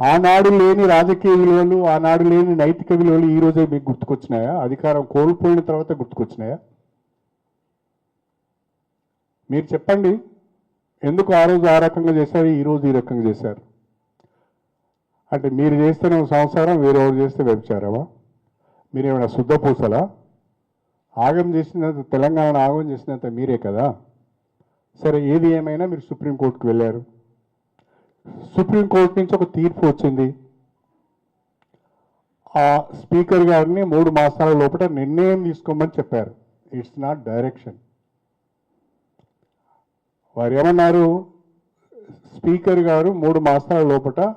ఆనాడు లేని రాజకీయ విలువలు ఆనాడు లేని నైతిక విలువలు ఈ రోజే మీకు గుర్తుకొచ్చినాయా? అధికారం కోల్పోయిన తర్వాత గుర్తుకొచ్చినాయా? మీరు చెప్పండి. ఎందుకు ఆ రోజు ఆ రకంగా చేశారు ఈ రోజు ఈ రకంగా చేశారు? అంటే మీరు చేస్తేనే సంసారం వేరెవరు చేస్తే వ్యభిచారమా? మీరేమైనా శుద్ధ శుద్ధపూసలా ఆగం చేసినంత తెలంగాణ ఆగం చేసినంత మీరే కదా? సరే ఏది ఏమైనా మీరు సుప్రీంకోర్టుకు వెళ్ళారు. సుప్రీంకోర్టు నుంచి ఒక తీర్పు వచ్చింది. ఆ స్పీకర్ గారిని మూడు మాసాల లోపల నిర్ణయం తీసుకోమని చెప్పారు. ఇట్స్ నాట్ డైరెక్షన్ వారు ఏమన్నారు? స్పీకర్ గారు మూడు మాసాల లోపల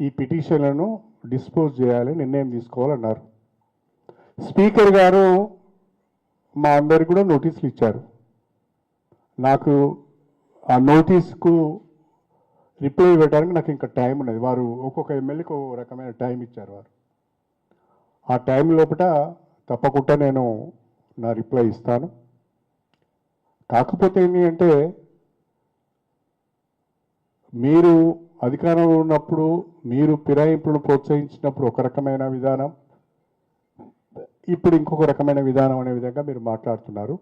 ఈ పిటిషన్లను డిస్పోజ్ చేయాలి నిర్ణయం తీసుకోవాలన్నారు. స్పీకర్ గారు మా అందరికి కూడా నోటీసులు ఇచ్చారు. నాకు ఆ నోటీస్కు రిప్లై ఇవ్వడానికి నాకు ఇంకా టైం ఉన్నది. వారు ఒక్కొక్క ఎమ్మెల్యేకి ఒక రకమైన టైం ఇచ్చారు వారు. ఆ టైం లోపల తప్పకుండా నేను నా రిప్లై ఇస్తాను. కాకపోతే ఏంటి అంటే మీరు అధికారంలో ఉన్నప్పుడు మీరు ఫిరాయింపులను ప్రోత్సహించినప్పుడు ఒక రకమైన విధానం ఇప్పుడు ఇంకొక రకమైన విధానం అనే విధంగా మీరు మాట్లాడుతున్నారు.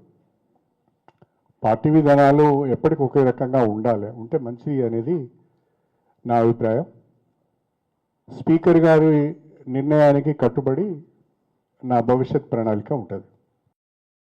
పార్టీ విధానాలు ఎప్పటికి ఒకే రకంగా ఉండాలి. ఉంటే మంచిది అనేది నా అభిప్రాయం. స్పీకర్ గారి నిర్ణయానికి కట్టుబడి నా భవిష్యత్ ప్రణాళిక ఉంటుంది.